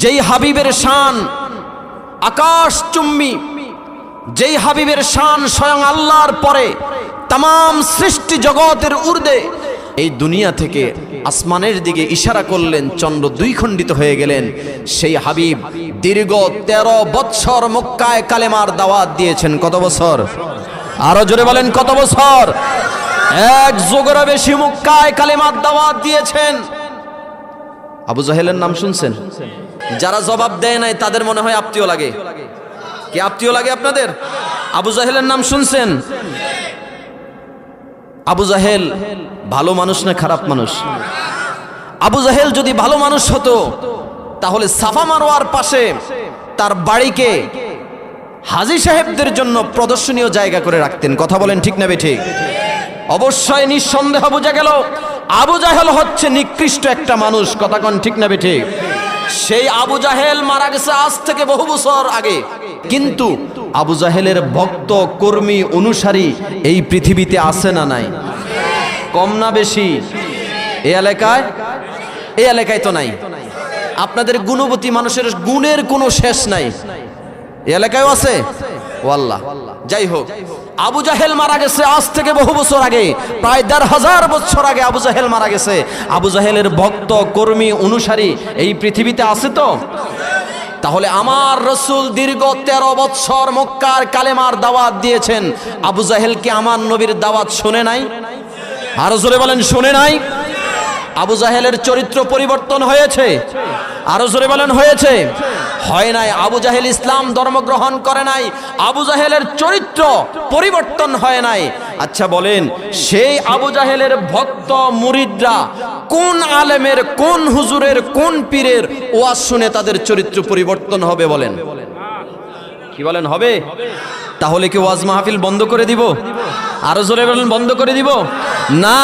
যেই হাবিবের শান, আকাশ চুম্মি যেই হাবিবের শান স্বয়ং আল্লাহর পরে তাম সৃষ্টি জগতের ঊর্ধ্বে এই দুনিয়া থেকে আসমানের দিকে ইশারা করলেন, চন্দ্র দুই খণ্ডিত হয়ে গেলেন। সেই হাবিব দীর্ঘ তেরো বৎসর মক্কায় কালেমার দাওয়াত দিয়েছেন। কত বছর? আরও জোরে বলেন, কত বছর? এক যুগেরও বেশি মক্কায় কালেমার দাওয়াত দিয়েছেন। আবু জাহেলের নাম শুনছেন? যারা জবাব দেয় নাই, তাদের মনে হয় আত্মীয় লাগে। কি আত্মীয় লাগে আপনাদের? আবু জাহেলের নাম শুনছেন? আবু জাহেল ভালো মানুষ না খারাপ মানুষ? আবু জাহেল যদি ভালো মানুষ হতো, তাহলে সাফা মারোয়ার পাশে তার বাড়িকে হাজি সাহেবদের জন্য প্রদর্শনীয় জায়গা করে রাখতেন। কথা বলেন ঠিক না বে ঠিক? অবশ্যই নিঃসন্দেহ বোঝা গেল। আবু জাহেল হচ্ছে নিকৃষ্ট একটা মানুষ, কথা কন ঠিক না বে ঠিক সেই আবু জাহেল মারা গেছে আজ থেকে বহু বছর আগে। কিন্তু আবু জাহেলের ভক্ত, কর্মী, অনুসারী এই পৃথিবীতে আছে না নাই? কম না বেশি? এই এলাকায়? এই এলাকায় তো নাই। আপনাদের গুণবতী মানুষের গুণের কোনো শেষ নাই। এই এলাকায়ও আছে? ও আল্লাহ যাই হোক। আবু জাহেল মারা গেছে আজ থেকে বহু বছর আগে, প্রায় দেড় হাজার বছর আগে আবু জাহেল মারা গেছে। আবু জাহেলের ভক্ত, কর্মী, অনুসারী এই পৃথিবীতে আছে তো? তাহলে আমার রসুল দীর্ঘ তেরো বৎসর মক্কার কালেমার দাওয়াত দিয়েছেন। আবু জাহেলকে আমার নবীর দাওয়াত শুনে নাই? আরও জোরে বলেন, শুনে নাই? আবু জাহেলের চরিত্র পরিবর্তন হয়েছে? আরও জোরে বলেন, হয়েছে। হয় নাই, আবু জাহেল ইসলাম ধর্ম গ্রহণ করে নাই, আবু জাহেলের চরিত্র পরিবর্তন হয় নাই। আচ্ছা বলেন, সেই আবু জাহেলের ভক্ত মুরিদরা কোন আলেমের, কোন হুজুরের, কোন পীরের ওয়াজ শুনে তাদের চরিত্র পরিবর্তন হবে বলেন? কি বলেন, হবে? তাহলে কি ওয়াজ মাহফিল বন্ধ করে দিব? আরও জোরে বলেন, বন্ধ করে দিব? না,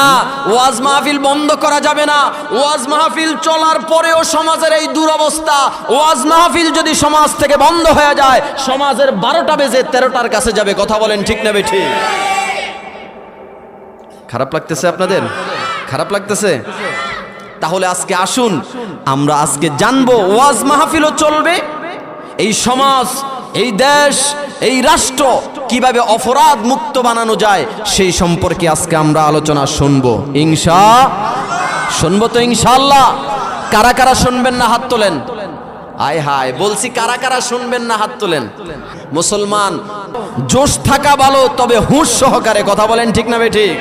ওয়াজ মাহফিল বন্ধ করা যাবে না। ওয়াজ মাহফিল চলার পরেও সমাজের এই দুরবস্থা। ওয়াজ মাহফিল যদি সমাজ থেকে বন্ধ হয়ে যায়, সমাজের বারোটা বেজে তেরোটার কাছে যাবে। কথা বলেন ঠিক নেবে ঠিক খারাপ লাগতেছে আপনাদের? খারাপ লাগতেছে? তাহলে আজকে আসুন, আমরা আজকে জানব ওয়াজ মাহফিলও চলবে, এই সমাজ এই দেশ, এই রাষ্ট্র কীভাবে অপরাধ মুক্ত বানানো যায়, সেই সম্পর্কে আজকে আমরা আলোচনা শুনব। ইনশা, শুনব তো ইনশাআল্লাহ। কারা কারা শুনবেন না হাত তোলেন? আয় হায়, বলছি কারা কারা শুনবেন না হাত তোলেন? মুসলমান, জোশ থাকা ভালো, তবে হুঁশ সহকারে কথা বলেন, ঠিক না বে ঠিক?